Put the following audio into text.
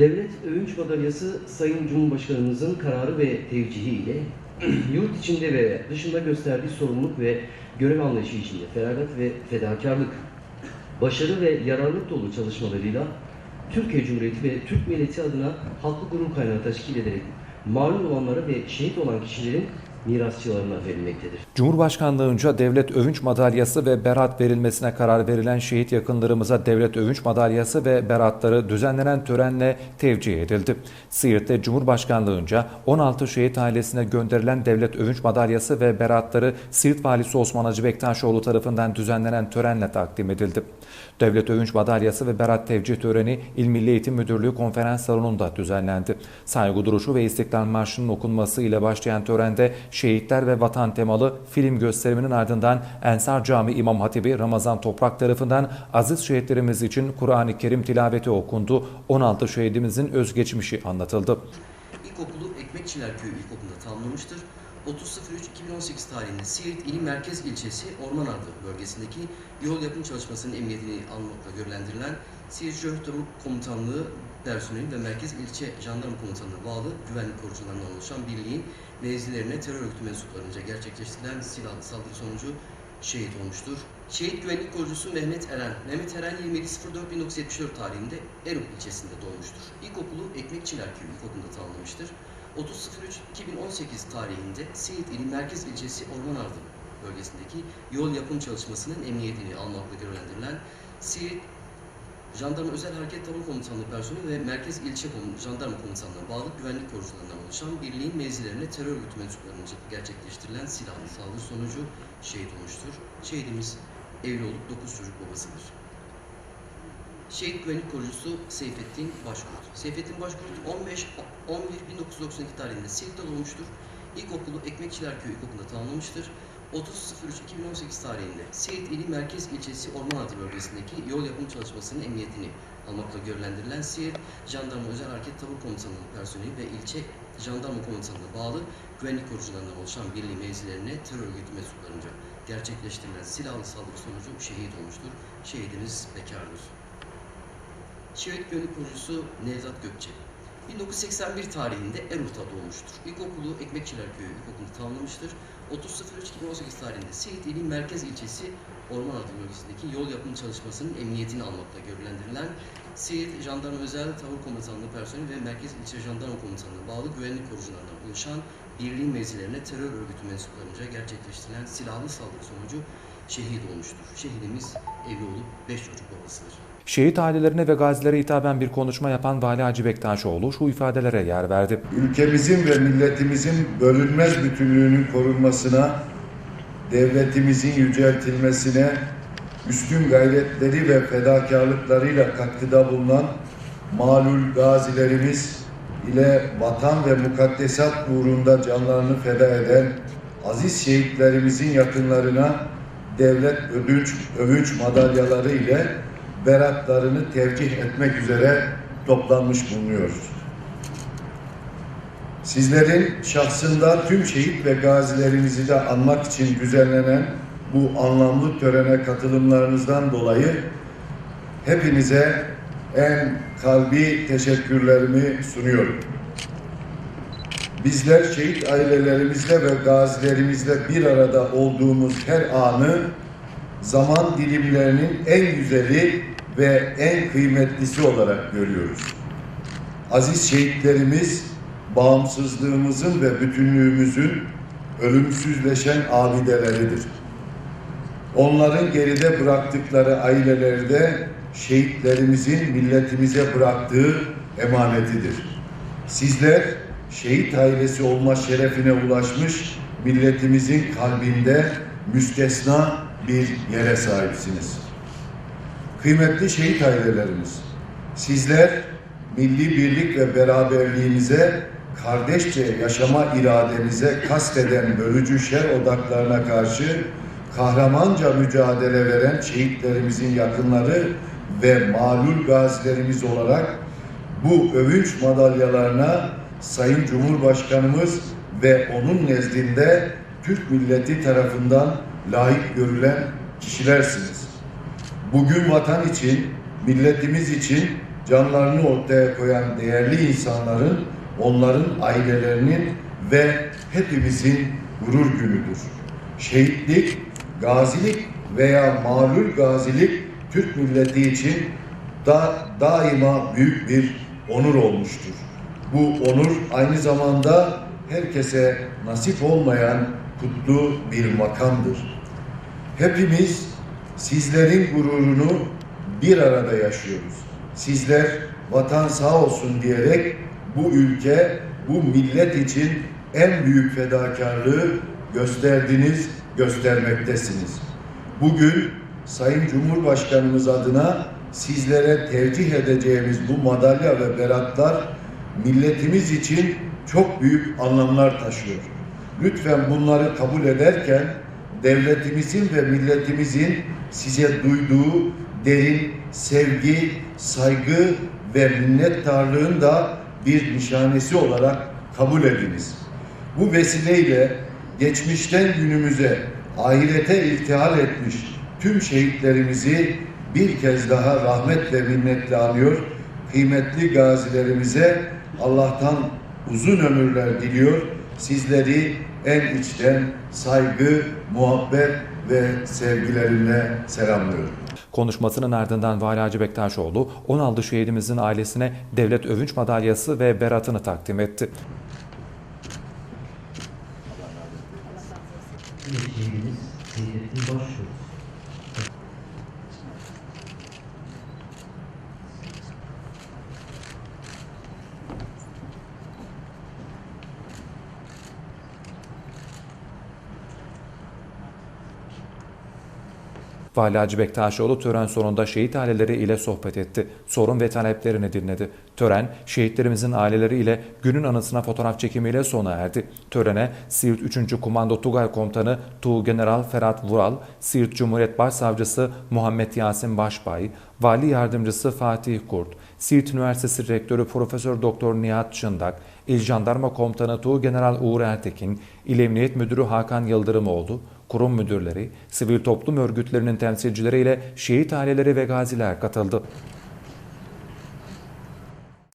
Devlet Övünç Madalyası Sayın Cumhurbaşkanımızın kararı ve tevcihi ile yurt içinde ve dışında gösterdiği sorumluluk ve görev anlayışı içinde feragat ve fedakarlık, başarı ve yararlılık dolu çalışmalarıyla Türkiye Cumhuriyeti ve Türk milleti adına haklı gurur kaynağı teşkil ederek malum olanlara ve şehit olan kişilerin mirasçılarına verilmektedir. Cumhurbaşkanlığınca Devlet Övünç Madalyası ve berat verilmesine karar verilen şehit yakınlarımıza Devlet Övünç Madalyası ve beratları düzenlenen törenle tevcih edildi. Siirt'te Cumhurbaşkanlığınca 16 şehit ailesine gönderilen Devlet Övünç Madalyası ve beratları Siirt Valisi Osman Hacı Bektaşoğlu tarafından düzenlenen törenle takdim edildi. Devlet Övünç Madalyası ve berat tevcih töreni İl Milli Eğitim Müdürlüğü konferans salonunda düzenlendi. Saygı duruşu ve İstiklal Marşı'nın okunması ile başlayan törende şehitler ve vatan temalı film gösteriminin ardından Ensar Camii İmam Hatibi Ramazan Toprak tarafından aziz şehitlerimiz için Kur'an-ı Kerim tilaveti okundu. 16 şehidimizin özgeçmişi anlatıldı. İlkokulu Ekmekçiler Köyü İlkokulu'nda tamamlamıştır. 30.03.2018 tarihinde Siirt İli Merkez İlçesi Ormanardı bölgesindeki yol yapım çalışmasının emniyetini almakla görevlendirilen Siirt Şehir Komutanlığı personeli ve Merkez İlçe Jandarma Komutanlığı'na bağlı güvenlik korucularından oluşan birliğin mevzilerine terör örgütü mensuplarınca gerçekleştirilen silahlı saldırı sonucu şehit olmuştur. Şehit güvenlik korucusu Mehmet Eren, Mehmet Eren 27.04.1974 tarihinde Eruk ilçesinde doğmuştur. İlkokulu Ekmekçiler Köyü İlkokulu'nda tamamlamıştır. 30.03.2018 tarihinde Siirt ili Merkez ilçesi Ormanardı bölgesindeki yol yapım çalışmasının emniyetini almakla görevlendirilen Siirt Jandarma Özel Hareket Tabur Komutanlığı personeli ve Merkez İlçe Jandarma Komutanlığı'na bağlı güvenlik korucularından oluşan birliğin mevzilerine terör örgütü mensuplarınca gerçekleştirilen silahlı saldırı sonucu şehit olmuştur. Şehidimiz evli olup 9 çocuk babasıdır. Şehit güvenlik korucusu Seyfettin Başkurt. Seyfettin Başkurt 15 11 1992 tarihinde Siirt'te doğmuştur. İlkokulu Ekmekçiler Köyü İlkokulu'nda tamamlamıştır. 30.03.2018 tarihinde Siirt ili Merkez ilçesi Ormanatı bölgesindeki yol yapım çalışmasının emniyetini almakla görevlendirilen Siirt Jandarma Özel Hareket Tabur Komutanlığı personeli ve ilçe Jandarma Komutanlığı'na bağlı güvenlik korucularından oluşan birliği mevzilerine terör örgütü mensuplarınca gerçekleştirilen silahlı saldırı sonucu şehit olmuştur. Şehidimiz bekardır. Şehit Gönül Kurucusu Nevzat Gökçe. 1981 tarihinde Erut'ta doğmuştur. İlkokulu Ekmekçiler Köyü İlkokulu'nu tamamlamıştır. 30.03.2018 tarihinde Siirt ili Merkez ilçesi Ormanaltı bölgesindeki yol yapım çalışmasının emniyetini almakla görevlendirilen Siirt Jandarma Özel Tavır Komutanlığı personeli ve Merkez İlçe Jandarma Komutanlığı'na bağlı güvenlik korucularından oluşan birliğin mevzilerine terör örgütü mensuplarınca gerçekleştirilen silahlı saldırı sonucu şehit olmuştur. Şehidimiz evli olup 5 çocuk babasıdır. Şehit ailelerine ve gazilere hitaben bir konuşma yapan Vali Hacı Bektaşoğlu şu ifadelere yer verdi. ülkemizin ve milletimizin bölünmez bütünlüğünün korunmasına, devletimizin yüceltilmesine, üstün gayretleri ve fedakarlıklarıyla katkıda bulunan malul gazilerimiz ile vatan ve mukaddesat uğrunda canlarını feda eden aziz şehitlerimizin yakınlarına devlet ödünç, övünç madalyaları ile beratlarını tevcih etmek üzere toplanmış bulunuyoruz. Sizlerin şahsında tüm şehit ve gazilerimizi de anmak için düzenlenen bu anlamlı törene katılımlarınızdan dolayı hepinize en kalbi teşekkürlerimi sunuyorum. Bizler şehit ailelerimizle ve gazilerimizle bir arada olduğumuz her anı zaman dilimlerinin en güzeli ve en kıymetlisi olarak görüyoruz. Aziz şehitlerimiz bağımsızlığımızın ve bütünlüğümüzün ölümsüzleşen abideleridir. Onların geride bıraktıkları ailelerde şehitlerimizin milletimize bıraktığı emanetidir. Sizler şehit ailesi olma şerefine ulaşmış milletimizin kalbinde müstesna bir yere sahipsiniz. Kıymetli şehit ailelerimiz, sizler milli birlik ve beraberliğimize, kardeşçe yaşama irademize kasteden bölücü şer odaklarına karşı kahramanca mücadele veren şehitlerimizin yakınları ve malul gazilerimiz olarak bu övünç madalyalarına Sayın Cumhurbaşkanımız ve onun nezdinde Türk milleti tarafından layık görülen kişilersiniz. Bugün vatan için, milletimiz için canlarını ortaya koyan değerli insanların, onların ailelerinin ve hepimizin gurur günüdür. Şehitlik, gazilik veya mağlul gazilik Türk milleti için da daima büyük bir onur olmuştur. Bu onur aynı zamanda herkese nasip olmayan kutlu bir makamdır. Hepimiz sizlerin gururunu bir arada yaşıyoruz. Sizler vatan sağ olsun diyerek bu ülke, bu millet için en büyük fedakarlığı gösterdiniz, göstermektesiniz. Bugün Sayın Cumhurbaşkanımız adına sizlere tercih edeceğimiz bu madalya ve beratlar milletimiz için çok büyük anlamlar taşıyor. Lütfen bunları kabul ederken devletimizin ve milletimizin size duyduğu derin sevgi, saygı ve minnettarlığın da bir nişanesi olarak kabul ediniz. Bu vesileyle geçmişten günümüze ahirete irtihal etmiş tüm şehitlerimizi bir kez daha rahmet ve minnetle anıyor. Kıymetli gazilerimize Allah'tan uzun ömürler diliyor. Sizleri en içten saygı, muhabbet ve sevgilerimle selamlıyorum. Konuşmasının ardından Vali Hacı Bektaşoğlu 16 şehidimizin ailesine devlet övünç madalyası ve beratını takdim etti. Şehidimiz Vali Hacı Bektaşoğlu tören sonunda şehit aileleri ile sohbet etti. Sorun ve taleplerini dinledi. Tören, şehitlerimizin aileleri ile günün anısına fotoğraf çekimiyle sona erdi. Törene Siirt 3. Komando Tugay Komutanı Tuğ General Ferhat Vural, Siirt Cumhuriyet Başsavcısı Muhammed Yasin Başbay, Vali Yardımcısı Fatih Kurt, Siirt Üniversitesi Rektörü Profesör Doktor Nihat Çındak, İl Jandarma Komutanı Tuğ General Uğur Ertekin, İl Emniyet Müdürü Hakan Yıldırımoğlu, kurum müdürleri, sivil toplum örgütlerinin temsilcileriyle şehit aileleri ve gaziler katıldı.